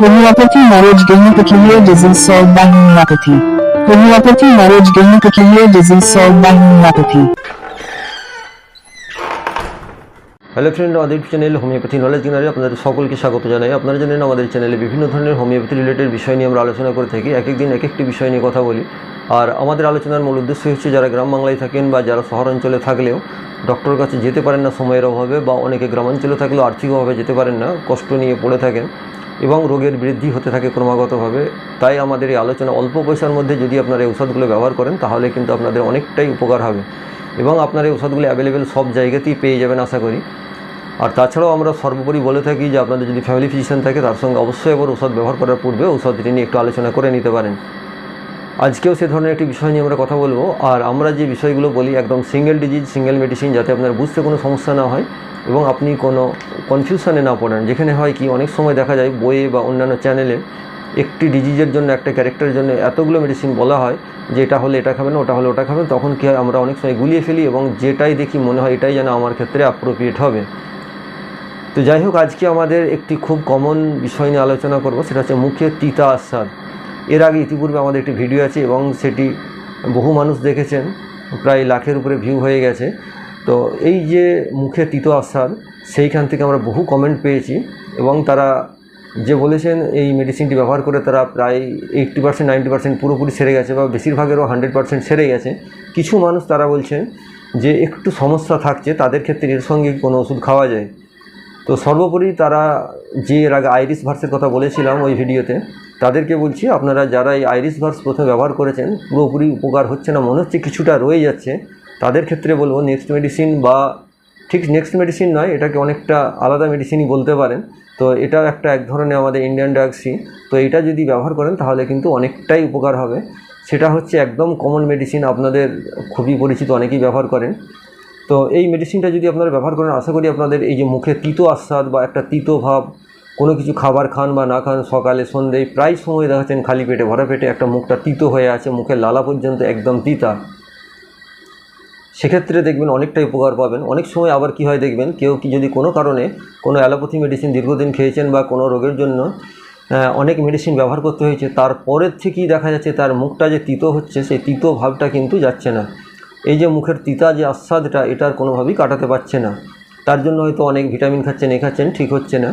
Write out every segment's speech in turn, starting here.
Homeopathy marriage gynecophilia disease solved by homeopathy. Homeopathy marriage gynecophilia disease solved by homeopathy. Hello friend আমাদের channel homeopathy knowledge গেনারে আপনাদের সকলকে স্বাগত জানাই আপনারা জানেন, আমাদের চ্যানেলে বিভিন্ন ধরনের হোমিওপ্যাথি রিলেটেড বিষয় নিয়ে আমরা আলোচনা করে থাকি এক একদিন এক একটি বিষয় নিয়ে কথা বলি আর আমাদের আলোচনার মূল উদ্দেশ্য হচ্ছে, যারা গ্রাম বাংলায় থাকেন বা যারা শহরাঞ্চলে থাকলেও ডক্টরের কাছে যেতে পারেন না সময়ের অভাবে বা অনেকে গ্রামাঞ্চলে থাকলেও আর্থিক অভাবে যেতে পারেন না, কষ্ট নিয়ে পড়ে থাকেন এবং রোগের বৃদ্ধি হতে থাকে ক্রমাগতভাবে, তাই আমাদের এই আলোচনা অল্প পয়সার মধ্যে যদি আপনারা এই ওষুধগুলো ব্যবহার করেন, তাহলে কিন্তু আপনাদের অনেকটাই উপকার হবে। এবং আপনার এই ওষুধগুলো অ্যাভেলেবেল সব জায়গাতেই পেয়ে যাবেন আশা করি। আর তাছাড়াও আমরা সর্বোপরি বলে থাকি যে, আপনাদের যদি ফ্যামিলি ফিজিশিয়ান থাকে, তার সঙ্গে অবশ্যই এবার ওষুধ ব্যবহার করার পূর্বে ওষুধটি নিয়ে একটু আলোচনা করে নিতে পারেন। আজকেও সে ধরনের একটি বিষয় নিয়ে আমরা কথা বলব। আর আমরা যে বিষয়গুলো বলি একদম সিঙ্গেল ডিজিজ সিঙ্গেল মেডিসিন যাতে আপনার বুঝতে কোনো সমস্যা না হয় এবং আপনি কোনো কনফিউশনে না পড়েন। যেখানে হয় কি, অনেক সময় দেখা যায় বইয়ে বা অন্যান্য চ্যানেলে একটি ডিজিজের জন্য, একটা ক্যারেক্টারের জন্য এতগুলো মেডিসিন বলা হয় যে এটা হলে এটা খাবেন, ওটা হলে ওটা খাবেন, তখন কী হয়, আমরা অনেক সময় গুলিয়ে ফেলি এবং যেটাই দেখি মনে হয় এটাই যেন আমার ক্ষেত্রে অ্যাপ্রোপ্রিয়েট হবে। তো যাই হোক, আজকে আমাদের একটি খুব কমন বিষয় নিয়ে আলোচনা করব, সেটা হচ্ছে মুখে তিতা আস্বাদ। এর আগে ইতিপূর্বে আমাদের একটি ভিডিও আছে এবং সেটি বহু মানুষ দেখেছেন, প্রায় লাখের উপরে ভিউ হয়ে গেছে। তো এই যে মুখে তিতো আস্বাদ সেইখান থেকে আমরা বহু কমেন্ট পেয়েছি এবং তারা যে বলেছেন এই মেডিসিনটি ব্যবহার করে তারা প্রায় এইট্টি পার্সেন্ট নাইনটি পার্সেন্ট পুরোপুরি সেরে গেছে বা বেশিরভাগেরও হান্ড্রেড পার্সেন্ট সেরে গেছে। কিছু মানুষ তারা বলছেন যে একটু সমস্যা থাকছে, তাদের ক্ষেত্রে এর সঙ্গে কোনো ওষুধ খাওয়া যায়। তো সর্বোপরি তারা যে এর আগে আইরিস ভার্সের কথা বলেছিলাম ওই ভিডিওতে তাদেরকে বলছি, আপনারা যারা এই আইরিস ভার্স প্রথমে ব্যবহার করেছেন, পুরোপুরি উপকার হচ্ছে না, মনে হচ্ছে কিছুটা রয়ে যাচ্ছে। তাদের ক্ষেত্রে বলব নেক্সট মেডিসিন বা ঠিক নেক্সট মেডিসিন নয়, এটাকে অনেকটা আলাদা মেডিসিনই বলতে পারেন। তো এটাও একটা এক ধরনের আমাদের ইন্ডিয়ান ড্রাগসই তো এটা যদি ব্যবহার করেন, তাহলে কিন্তু অনেকটাই উপকার হবে। সেটা হচ্ছে একদম কমন মেডিসিন আপনাদের খুবই পরিচিত, অনেকেই ব্যবহার করেন। তো এই মেডিসিনটা যদি আপনারা ব্যবহার করেন, আশা করি আপনাদের এই যে মুখে তিতো আস্বাদ বা একটা তিতো ভাব কোনো কিছু খাবার খান বা না খান, সকালে, সন্ধ্যেয় প্রায় সময় দেখাচ্ছেন খালি পেটে, ভরা পেটে একটা মুখটা তিতো হয়ে আছে, মুখের লালা পর্যন্ত একদম তিতা। সেক্ষেত্রে দেখবেন অনেকটাই উপকার পাবেন। অনেক সময় আবার কি হয় দেখবেন, কেউ কি যদি কোনো কারণে কোনো অ্যালোপ্যাথি মেডিসিন দীর্ঘদিন খেয়েছেন বা কোনো রোগের জন্য অনেক মেডিসিন ব্যবহার করতে হয়েছে তারপরের থেকেই দেখা যাচ্ছে তার মুখটা যে তিতো হচ্ছে, সেই তিতো ভাবটা কিন্তু যাচ্ছে না। এই যে মুখের তিতা যে আস্বাদটা, এটার কোনোভাবেই কাটাতে পারছে না। তার জন্য হয়তো অনেক ভিটামিন খাচ্ছেন, এ খাচ্ছেন, ঠিক হচ্ছে না।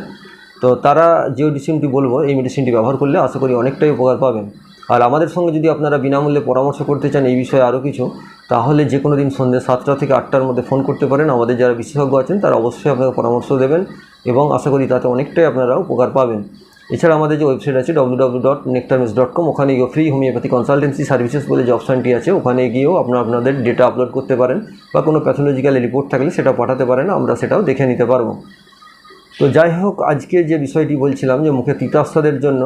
তো তারা যে মেডিসিনটি বলব, এই মেডিসিনটি ব্যবহার করলে আশা করি অনেকটাই উপকার পাবেন। আর আমাদের সঙ্গে যদি আপনারা বিনামূল্যে পরামর্শ করতে চান এই বিষয়ে আরও কিছু, তাহলে যে কোনো দিন সন্ধ্যে সাতটা থেকে আটটার মধ্যে ফোন করতে পারেন। আমাদের যারা বিশেষজ্ঞ আছেন, তারা অবশ্যই আপনাকে পরামর্শ দেবেন এবং আশা করি তাতে অনেকটাই আপনারা উপকার পাবেন। এছাড়া আমাদের যে ওয়েবসাইট আছে ডব্লিউ ডব্লিউ ডট নেকটারমিস ডট কম ওখানে গিয়ে ফ্রি হোমিওপ্যাথি কনসালটেন্সি সার্ভিসেস বলে যে অপশানটি আছে। ওখানে গিয়েও আপনারা আপনাদের ডেটা আপলোড করতে পারেন বা কোনো প্যাথোলজিক্যাল রিপোর্ট থাকলে সেটা পাঠাতে পারেন, আমরা সেটাও দেখে নিতে পারব। তো যাই হোক, আজকে যে বিষয়টি বলছিলাম যে মুখে তিতাস্বাদের জন্য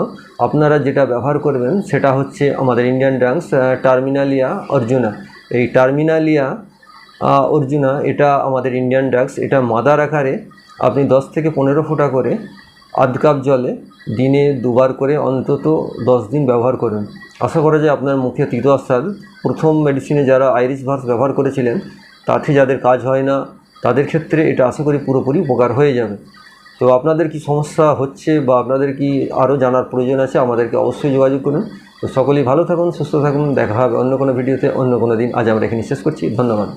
আপনারা যেটা ব্যবহার করবেন সেটা হচ্ছে আমাদের ইন্ডিয়ান ড্রাগস টার্মিনালিয়া অর্জুনা এই টার্মিনালিয়া অর্জুনা, এটা আমাদের ইন্ডিয়ান ড্রাগস এটা মাদার আকারে আপনি দশ থেকে পনেরো ফোঁটা করে আধ কাপ জলে দিনে দুবার করে অন্তত দশ দিন ব্যবহার করুন। আশা করা যায় আপনার মুখে তিতো আস্বাদ প্রথম মেডিসিনে যারা আইরিশ ভার্স ব্যবহার করেছিলেন, তাতে যাদের কাজ হয় না, তাদের ক্ষেত্রে এটা আশা করি পুরোপুরি উপকার হয়ে যাবে। তো আপনাদের কি সমস্যা হচ্ছে বা আপনাদের কি আরও জানার প্রয়োজন আছে, আমাদেরকে অবশ্যই যোগাযোগ করুন। তো সকলেই ভালো থাকুন, সুস্থ থাকুন, দেখা হবে অন্য কোনো ভিডিওতে অন্য কোনো দিন। আজ আমরা এখানে শেষ করছি। ধন্যবাদ।